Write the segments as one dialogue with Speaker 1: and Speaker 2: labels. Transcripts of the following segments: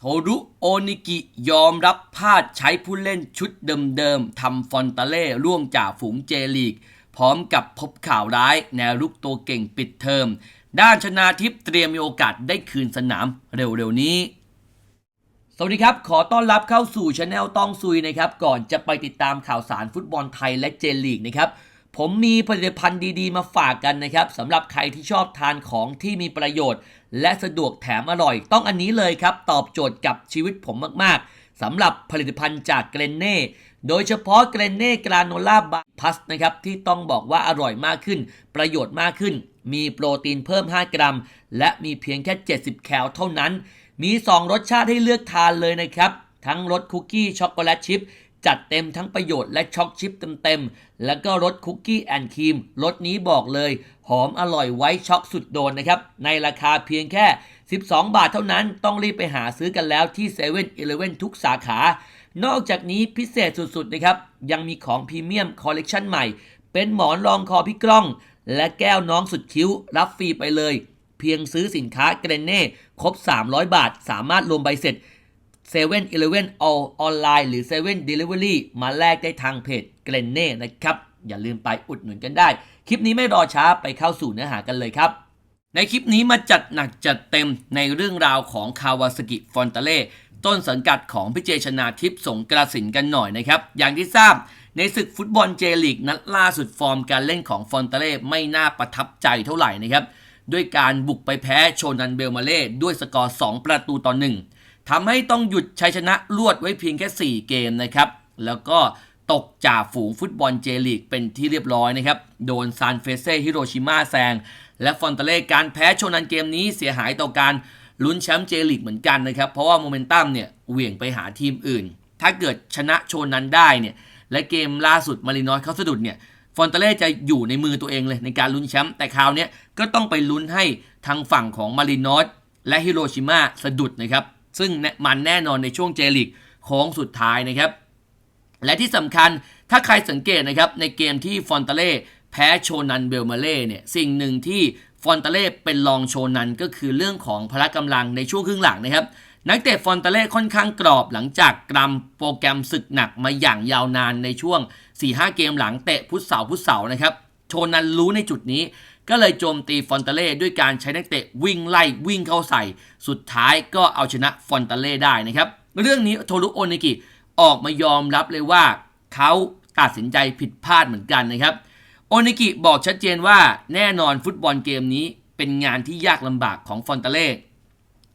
Speaker 1: โทรุโอนิกิยอมรับพลาดใช้ผู้เล่นชุดเดิมๆทำฟอนตาเล่ร่วงจากฝูงเจลีก พร้อมกับพบข่าวร้ายแนวรุกตัวเก่งปิดเทอม ด้านชนาทิพย์เตรียมมีโอกาสได้คืนสนามเร็วๆนี้ สวัสดีครับ ขอต้อนรับเข้าสู่ช anel ต้องซุยนะครับ ก่อนจะไปติดตามข่าวสารฟุตบอลไทยและเจลีกนะครับ ผมมีผลิตภัณฑ์ดีๆ มาฝากกันนะครับสำหรับใครที่ชอบทานของที่มีประโยชน์ และสะดวกแถมอร่อย ต้องอันนี้เลยครับ ตอบโจทย์กับชีวิตผมมากๆสำหรับผลิตภัณฑ์จากเกรนเน่โดยเฉพาะเกรนเน่กราโนล่าบาพัสนะครับที่ต้องบอกว่าอร่อยมากขึ้น ประโยชน์มากขึ้น มีโปรตีนเพิ่ม 5 กรัม และมีเพียงแค่ 70 แคลเท่านั้น มี 2 รสชาติให้เลือกทานเลยนะครับ ทั้งรสคุกกี้ช็อกโกแลตชิพ จัดเต็มทั้งประโยชน์และช็อกชิพเต็มๆ แล้วก็รสคุกกี้แอนด์ครีมรสนี้บอกเลย หอมอร่อยไว้ช็อกสุดโดนนะครับ ในราคาเพียงแค่ 12 บาทเท่านั้นต้องรีบไปหาซื้อกันแล้วที่7 e เ e ่ e อทุกสาขา นอกจากนี้พิเศษสุดๆนะครับ ยังมีของพรีเมียมคอลเลกชันใหม่ เป็นหมอนรองคอพี่กล้อง และแก้วน้องสุดคิ้ว รับฟรีไปเลย เพียงซื้อสินค้าเกรนเน่ครบ 300 บาท สามารถรวมใบเสร็จ 7 e เ e ่ e อ all ออนไลน์หรือ7 Delivery มาแลกได้ทางเพจเกรนเน่นะครับ อย่าลืมไปอุดหนุนกันได้ คลิปนี้ไม่รอช้าไปเข้าสู่เนื้อหากันเลยครับ ในคลิปนี้มาจัดหนักจัดเต็มในเรื่องราวของคาวาสกิฟอนตาเล่ต้นสังกัดของพิเจชนาทิพย์สงกระสินกันหน่อยนะครับ อย่างที่ทราบในศึกฟุตบอลเจลีกนัดล่าสุดฟอร์มการเล่นของฟอนตาเล่ไม่น่าประทับใจเท่าไหร่นะครับ ด้วยการบุกไปแพ้โชนันเบลมาเล่ด้วยสกอร์ 2 ประตูต่อ1 ทำให้ต้องหยุดชัยชนะลวดไว้เพียงแค่ 4 เกมนะครับ แล้วก็ตกจากฝูงฟุตบอลเจลีกเป็นที่เรียบร้อยนะครับ โดนซานเฟเซ่ฮิโรชิมาแซง และฟอนเตเล่การแพ้โชนันเกมนี้เสียหายต่อการลุ้นแชมป์เจลีกเหมือนกันนะครับ เพราะว่าโมเมนตัมเนี่ยเหวี่ยงไปหาทีมอื่น ถ้าเกิดชนะโชนันได้เนี่ย และเกมล่าสุดมารินอสเขาสะดุดเนี่ย ฟอนเตเล่จะอยู่ในมือตัวเองเลยในการลุ้นแชมป์ แต่คราวนี้ก็ต้องไปลุ้นให้ทางฝั่งของมารินอสและฮิโรชิมาสะดุดนะครับ ซึ่งมันแน่นอนในช่วงเจลีกโค้งสุดท้ายนะครับ และที่สำคัญถ้าใครสังเกตนะครับในเกมที่ฟอนตาเล่แพ้โชนันเบลมาเล่เนี่ยสิ่งหนึ่งที่ฟอนตาเล่เป็นรองโชนันก็คือเรื่องของพละกำลังในช่วงครึ่งหลังนะครับนักเตะฟอนตาเล่ค่อนข้างกรอบหลังจากกรำโปรแกรมศึกหนักมาอย่างยาวนานในช่วง 4-5 เกมหลังเตะพุทธเสาพุทธเสานะครับ โชนันรู้ในจุดนี้ ก็เลยโจมตีฟอนตาเล่ด้วยการใช้นักเตะวิ่งไล่วิ่งเข้าใส่ สุดท้ายก็เอาชนะฟอนตาเล่ได้นะครับ เรื่องนี้โทรุโอนิกิออกมายอมรับเลยว่าเขาตัดสินใจผิดพลาดเหมือนกันนะครับ โอนิกิบอกชัดเจนว่าแน่นอนฟุตบอลเกมนี้เป็นงานที่ยากลำบากของฟอนตาเล่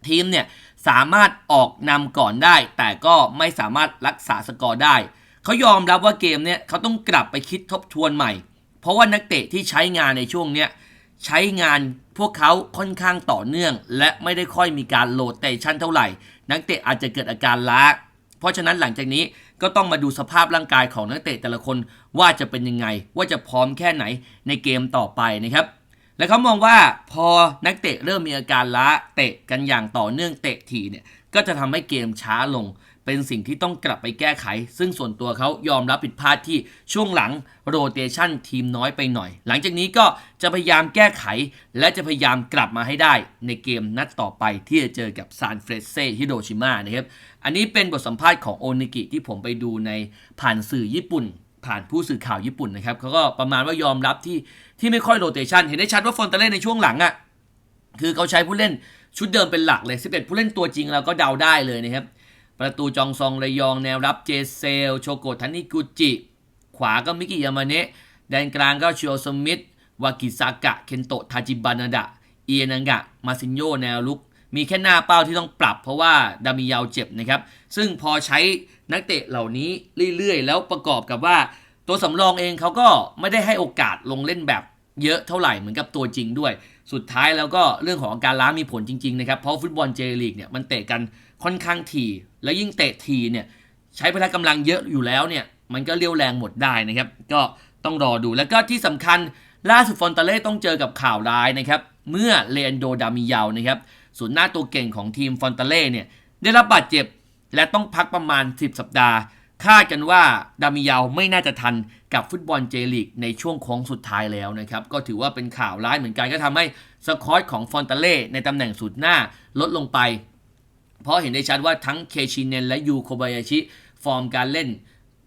Speaker 1: ทีมเนี่ยสามารถออกนำก่อนได้ แต่ก็ไม่สามารถรักษาสกอร์ได้ เขายอมรับว่าเกมเนี่ยเขาต้องกลับไปคิดทบทวนใหม่ เพราะว่านักเตะที่ใช้งานในช่วงเนี้ยใช้งานพวกเขาค่อนข้างต่อเนื่อง และไม่ได้ค่อยมีการโหลดเตชันเท่าไหร่ นักเตะอาจจะเกิดอาการล้าเพราะฉะนั้นหลังจากนี้ก็ต้องมาดูสภาพร่างกายของนักเตะแต่ละคนว่าจะเป็นยังไง ว่าจะพร้อมแค่ไหนในเกมต่อไปนะครับ และเขามองว่าพอนักเตะเริ่มมีอาการล้าเตะกันอย่างต่อเนื่องเตะทีเนี่ยก็จะทำให้เกมช้าลง เป็นสิ่งที่ต้องกลับไปแก้ไข ซึ่งส่วนตัวเขายอมรับผิดพลาดที่ช่วงหลังโรเตชันทีมน้อยไปหน่อย หลังจากนี้ก็จะพยายามแก้ไข และจะพยายามกลับมาให้ได้ในเกมนัดต่อไปที่จะเจอกับซานเฟรเซ่ฮิโรชิมานะครับ อันนี้เป็นบทสัมภาษณ์ของโอนิกิที่ผมไปดูในผ่านสื่อญี่ปุ่น ผ่านผู้สื่อข่าวญี่ปุ่นนะครับเขาก็ประมาณว่ายอมรับที่ที่ไม่ค่อยโรเตชันเห็นได้ชัดว่าฟอนเตเล่ในช่วงหลังอะ่ะคือเขาใช้ผู้เล่นชุดเดิมเป็นหลักเลย 11 ผู้เล่นตัวจริงเราก็เดาได้เลยนะครับ ประตูจองซองระยองแนวรับเจเซล โชโกทันิกุจิ ขวาก็มิกิยามาเนะแดนกลางก็ชิโอสมิธวากิซากะ เคนโตะทาจิบานาดะ เอียนังกะ มาซินโยแนวลุก มีแค่หน้าเป้าที่ต้องปรับเพราะว่าดามิยาวเจ็บนะครับ ซึ่งพอใช้นักเตะเหล่านี้เรื่อยๆ แล้วประกอบกับว่า ตัวสำรองเองเขาก็ไม่ได้ให้โอกาสลงเล่นแบบเยอะเท่าไหร่เหมือนกับตัวจริงด้วย สุดท้ายแล้วก็เรื่องของการล้ามีผลจริงๆนะครับ เพราะฟุตบอลเจลีกเนี่ยมันเตะกันค่อนข้างถี่ แล้วยิ่งเตะทีเนี่ยใช้พละกำลังเยอะอยู่แล้วเนี่ยมันก็เลี้ยวแรงหมดได้นะครับ ก็ต้องรอดูแล้วก็ที่สำคัญล่าสุดฟอนตาเล่ต้องเจอกับข่าวร้ายนะครับ เมื่อเลนโดดามิยาวนะครับศูนย์หน้าตัวเก่งของทีมฟอนตาเล่เนี่ยได้รับบาดเจ็บและต้องพักประมาณ 10 สัปดาห์ คาดกันว่าดามิยาวไม่น่าจะทันกับฟุตบอลเจลีกในช่วงโค้งสุดท้ายแล้วนะครับ ก็ถือว่าเป็นข่าวร้ายเหมือนกันก็ทำให้สกอตของฟอนตาเล่ในตำแหน่งสุดหน้าลดลงไป เพราะเห็นได้ชัดว่าทั้งเคชินเนนและยูโคบายาชิ ฟอร์มการเล่น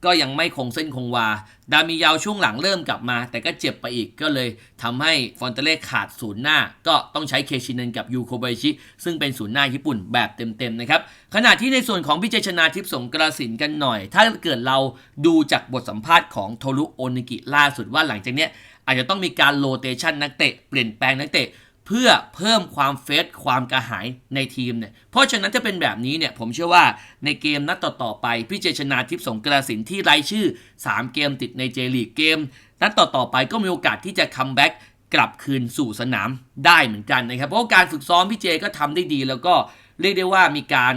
Speaker 1: ก็ยังไม่คงเส้นคงวา ดามิยาวช่วงหลังเริ่มกลับมา แต่ก็เจ็บไปอีกก็เลยทำให้ฟอนเตเล่ขาดศูนย์หน้า ก็ต้องใช้เคชิเนนกับยูโคบายชิ ซึ่งเป็นศูนย์หน้าญี่ปุ่นแบบเต็มๆนะครับ ขณะที่ในส่วนของพิจชนาทิพย์สงกระสินกันหน่อย ถ้าเกิดเราดูจากบทสัมภาษณ์ของโทรุโอนิกิล่าสุดว่าหลังจากเนี้ยอาจจะต้องมีการโรเตชันนักเตะเปลี่ยนแปลงนักเตะ เพื่อเพิ่มความเฟสความกระหายในทีมเนี่ย เพราะฉะนั้นถ้าเป็นแบบนี้เนี่ย ผมเชื่อว่าในเกมนัดต่อ ๆ ไป พี่เจชนาทิพย์สงกระสินที่ไร้ชื่อ 3 เกมติดในเจลีกเกม นัดต่อ ๆ ไปก็มีโอกาสที่จะคัมแบ็กกลับคืนสู่สนามได้เหมือนกันนะครับ เพราะการฝึกซ้อมพี่เจก็ทำได้ดี แล้วก็เรียกได้ว่ามีการ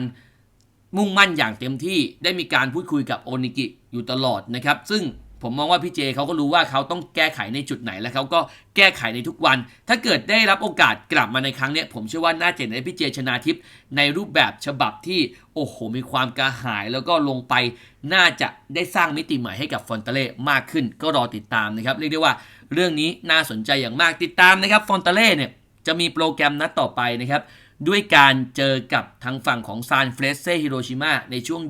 Speaker 1: มุ่งมั่นอย่างเต็มที่ได้มีการพูดคุยกับโอนิกิอยู่ตลอดนะครับ ซึ่ง ผมมองว่าพี่เจเขาก็รู้ว่าเขาต้องแก้ไขในจุดไหนแล้วเขาก็แก้ไขในทุกวัน ถ้าเกิดได้รับโอกาสกลับมาในครั้งนี้ผมเชื่อว่าน่าจะเห็นได้พี่เจชนาทิพย์ในรูปแบบฉบับที่โอ้โหมีความกระหาย แล้วก็ลงไปน่าจะได้สร้างมิติใหม่ให้กับฟอนเตเล่มากขึ้น ก็รอติดตามนะครับเรียกได้ว่าเรื่องนี้น่าสนใจอย่างมากติดตามนะครับฟอนเตเล่เนี่ยจะมีโปรแกรมนัดต่อไปนะครับด้วยการเจอกับทางฝั่งของซานเฟรเซ่ฮิโรชิมาในช่วง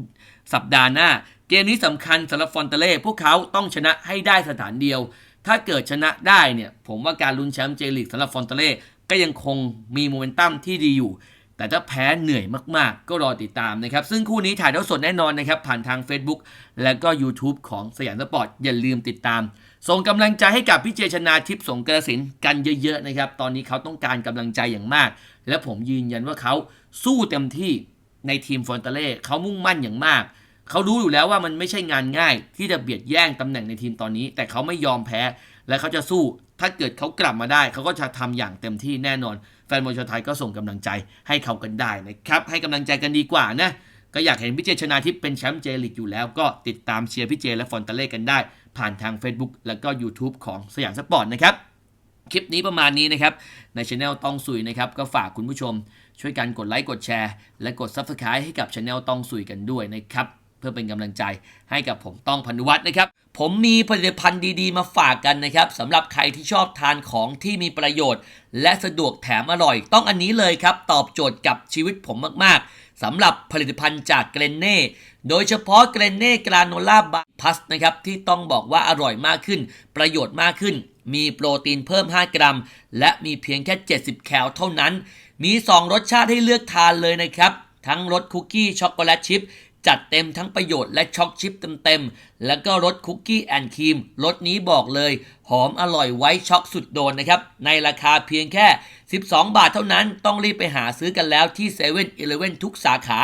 Speaker 1: สัปดาห์หน้า เกมนี้สำคัญสำหรับฟอนเตเล่พวกเขาต้องชนะให้ได้สถานเดียว ถ้าเกิดชนะได้เนี่ยผมว่าการลุ้นแชมป์เจลีกสำหรับฟอนเตเล่ก็ยังคงมีโมเมนตัมที่ดีอยู่ แต่ถ้าแพ้เหนื่อยมากๆ ก็รอติดตามนะครับ ซึ่งคู่นี้ถ่ายทอดสดแน่นอนนะครับ ผ่านทาง Facebook และก็ YouTube ของสยามสปอร์ตอย่าลืมติดตาม ส่งกำลังใจให้กับพี่เจชนาทิพย์สงกระสินกันเยอะๆนะครับ ตอนนี้เขาต้องการกำลังใจอย่างมาก และผมยืนยันว่าเขาสู้เต็มที่ในทีมฟอนเตเล่เขามุ่งมั่นอย่างมาก เขารู้อยู่แล้วว่ามันไม่ใช่งานง่าย ที่จะเบียดแย่งตำแหน่งในทีมตอนนี้ แต่เขาไม่ยอมแพ้ และเขาจะสู้ ถ้าเกิดเขากลับมาได้ เขาก็จะทำอย่างเต็มที่แน่นอน แฟนบอลชาวไทยก็ส่งกำลังใจให้เขากันได้นะครับ ให้กำลังใจกันดีกว่านะก็อยากเห็นพี่เจชนาทิพย์เป็นแชมป์เจลิกอยู่แล้วก็ติดตามเชียร์พี่เจและฟอนเตเล่กันได้ ผ่านทาง Facebook แล้วก็ YouTube ของสยามสปอร์ตนะครับ คลิปนี้ประมาณนี้นะครับ ในช anel ต้องสุยนะครับ ก็ฝากคุณผู้ชม ช่วยกันกดไลค์กดแชร์ และกด Subscribe ให้กับช anel ต้องสุยกันด้วยนะครับ เพื่อเป็นกำลังใจให้กับผมต้องพันวัฒน์นะครับ ผมมีผลิตภัณฑ์ดีๆ มาฝากกันนะครับสำหรับใครที่ชอบทานของที่มีประโยชน์ และสะดวกแถมอร่อย ต้องอันนี้เลยครับ ตอบโจทย์กับชีวิตผมมากๆสำหรับผลิตภัณฑ์จากเกรนเน่โดยเฉพาะเกรนเน่กราโนล่าบาพัสนะครับที่ต้องบอกว่าอร่อยมากขึ้น ประโยชน์มากขึ้น มีโปรตีนเพิ่ม 5 กรัม และมีเพียงแค่ 70 แคลเท่านั้น มี 2 รสชาติให้เลือกทานเลยนะครับทั้งรสคุกกี้ช็อกโกแลตชิพ จัดเต็มทั้งประโยชน์และช็อกชิปเต็มๆ แล้วก็รสคุกกี้แอนด์ครีมรสนี้บอกเลย หอมอร่อยไว้ช็อกสุดโดนนะครับ ในราคาเพียงแค่ 12 บาทเท่านั้นต้องรีบไปหาซื้อกันแล้วที่7 e เ e ่ e อทุกสาขา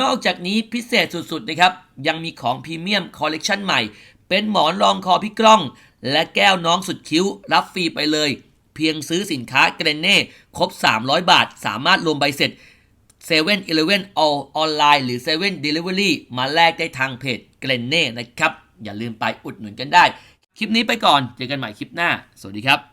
Speaker 1: นอกจากนี้พิเศษสุดๆนะครับ ยังมีของพรีเมียมคอลเลกชันใหม่ เป็นหมอนรองคอพี่กล้อง และแก้วน้องสุดคิ้ว รับฟรีไปเลย เพียงซื้อสินค้าเกรนเน่ครบ 300 บาท สามารถรวมใบเสร็จ 7 e เ e ่ e อ all ออนไลน์หรือ7 e เ e ่ Delivery มาแลกได้ทางเพจเกรนเน่นะครับ อย่าลืมไปอุดหนุนกันได้ คลิปนี้ไปก่อน เจอกันใหม่คลิปหน้า สวัสดีครับ